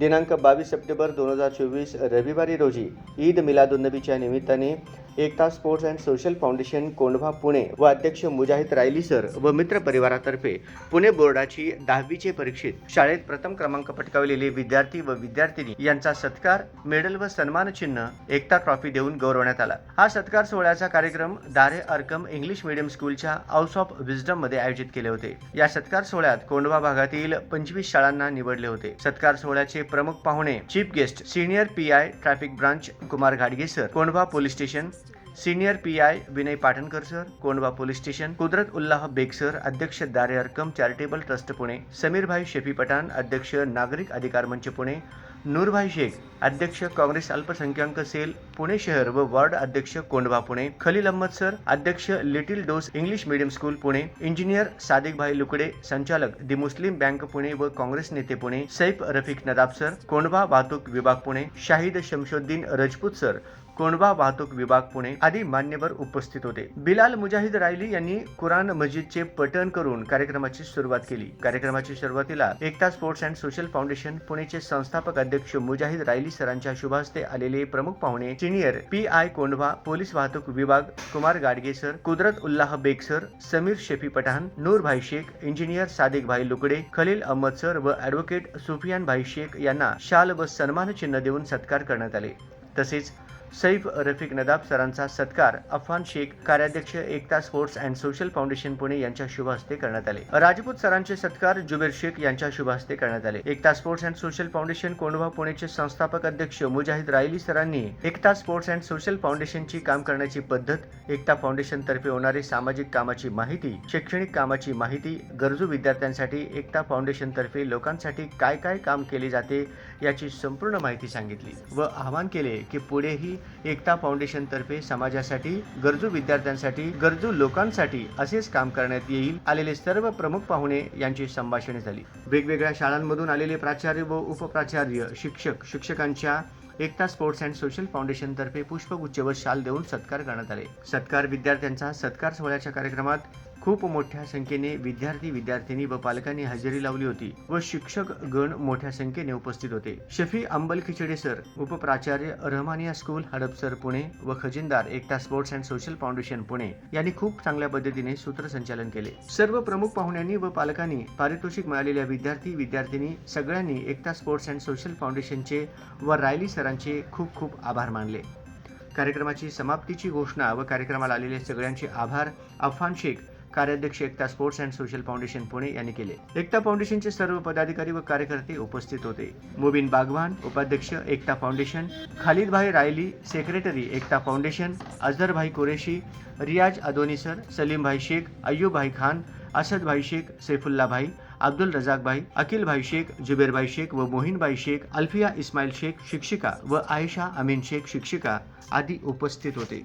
दिनांक बावीस सप्टेंबर दोन हजार चोवीस रविवारी रोजी ईद मिलादुन्नबीच्या निमित्ताने Ekta sports and social foundation Kondhwa Pune व अध्यक्ष मुजाहिद रायली सर व मित्र परिवारातर्फे पुणे बोर्डाची दहावीचे परीक्षेत शाळेत प्रथम क्रमांक पटकावलेले विद्यार्थी व विद्यार्थिनी यांचा सत्कार मेडल व सन्मान चिन्ह एकता ट्रॉफी देऊन गौरवण्यात आला. हा सत्कार सोहळ्याचा कार्यक्रम दारे अर्कम इंग्लिश मीडियम स्कूलच्या हाऊस ऑफ विजडममध्ये आयोजित केले होते. या सत्कार सोहळ्यात कोंढवा भागातील पंचवीस शाळांना निवडले होते. सत्कार सोहळ्याचे प्रमुख पाहुणे chief guest senior P I traffic branch Kumar घाडगे sir Kondhwa police station senior P I Vinay Patankar sir Kondhwa police station Qudrat Ullah Baig sir अध्यक्ष दारे चॅरिटेबल ट्रस्ट पुणे समीरभाई शेफी पठाण अध्यक्ष नागरिक अधिकार मंच पुणे नूरभाई शेख अध्यक्ष काँग्रेस अल्पसंख्याक सेल पुणे शहर व वार्ड अध्यक्ष कोंडवा पुणे खलील अहमद सर अध्यक्ष little dose English medium school Pune engineer Sadiqbhai Lukade संचालक दि मुस्लिम बँक पुणे व काँग्रेस नेते पुणे सैफ रफिक नदाब सर कोंडवा वाहतूक विभाग पुणे शाहिद शमशुद्दीन रजपूत सर कोंडवा वाहतूक विभाग पुणे आदी मान्यवर उपस्थित होते. बिलाल मुजाहिद रायली यांनी कुराण मस्जिदचे पठण करून कार्यक्रमाची सुरुवात केली. कार्यक्रमाची सुरुवातीला Ekta sports and social foundation पुणेचे संस्थापक अध्यक्ष मुजाहिद रायली सरांच्या शुभास्ते आलेले प्रमुख पाहुणे senior P I Kondhwa police वाहतूक विभाग Kumar Gadge sir Qudrat Ullah Baig sir Samir Shefi Pathan Noor bhai Shaikh engineer Sadiq bhai Lukade Khalil Ahmed sir व ॲडव्होकेट सुफियान भाई शेख यांना शाल व सन्मान चिन्ह देऊन सत्कार करण्यात आले. तसेच सैफ रफिक नदाब सरांचा सत्कार अफान शेख कार्याध्यक्ष Ekta sports and social foundation Pune यांच्या शुभ हस्ते करण्यात आले. राजपूत सरांचे सत्कार जुबेर शेख यांच्या शुभ हस्ते करण्यात आले. Ekta sports and social foundation Kondhwa पुणेचे संस्थापक अध्यक्ष मुजाहिद रायली सरांनी एकता स्पोर्ट्स अँड सोशल फाउंडेशनची काम करण्याची पद्धत एकता फाउंडेशन तर्फे होणारी सामाजिक कामाची माहिती शैक्षणिक कामाची माहिती गरजू विद्यार्थ्यांसाठी एकता फाउंडेशन तर्फे लोकांसाठी काय काय काम केले जाते याची संपूर्ण माहिती सांगितली व आवाहन केले की पुढेही एकता फाउंडेशनतर्फे समाजासाठी गरजू विद्यार्थ्यांसाठी गरजू लोकांसाठी असेच काम करण्यात येईल आलेले सर्व प्रमुख पाहुणे यांची संभाषणे झाली. वेगवेगळ्या शाळांमधून आलेले प्राचार्य व उपप्राचार्य शिक्षक शिक्षकांच्या Ekta sports and social foundation तर्फे पुष्पगुच्छ व शाल देऊन सत्कार करण्यात आले. सत्कार विद्यार्थ्यांचा सत्कार सोहळ्याच्या कार्यक्रमात खूप मोठ्या संख्येने विद्यार्थी विद्यार्थिनी व पालकांनी हजेरी लावली होती व शिक्षक गण मोठ्या संख्येने उपस्थित होते. शफी अंबल खिचडे सर उपप्राचार्य रहमानिया स्कूल हडपसर पुणे व खजिनदार Ekta sports and social foundation Pune यांनी खूप चांगल्या पद्धतीने सूत्रसंचालन केले. सर्व प्रमुख पाहुण्यांनी व पालकांनी पारितोषिक मिळालेल्या विद्यार्थी विद्यार्थिनी सगळ्यांनी एकता स्पोर्ट्स अँड सोशल फाउंडेशनचे व रायली सरांचे खूप खूप आभार मानले. कार्यक्रमाची समाप्तीची घोषणा व कार्यक्रमाला आलेले सगळ्यांचे आभार. अफान शेख कार्याध्यक्ष Ekta sports and social foundation Pune यांनी केले. एकता फाउंडेशनचे सर्व पदाधिकारी व कार्यकर्ते उपस्थित होते. मुबिन बागवान उपाध्यक्ष Ekta foundation Khalidbhai Raili secretary Ekta foundation Azharbhai Qureshi Riyaz Adoni sir Salimbhai Shaikh Ayyubbhai Khan Asadbhai Shaikh Saifulla bhai Abdul Razak भाई भाई शेख जुबेरभाई शेख व मोहिनभाई शेख अल्फिया इस्माईल शेख शिक्षिका व आयशा अमीन शेख शिक्षिका आदी उपस्थित होते.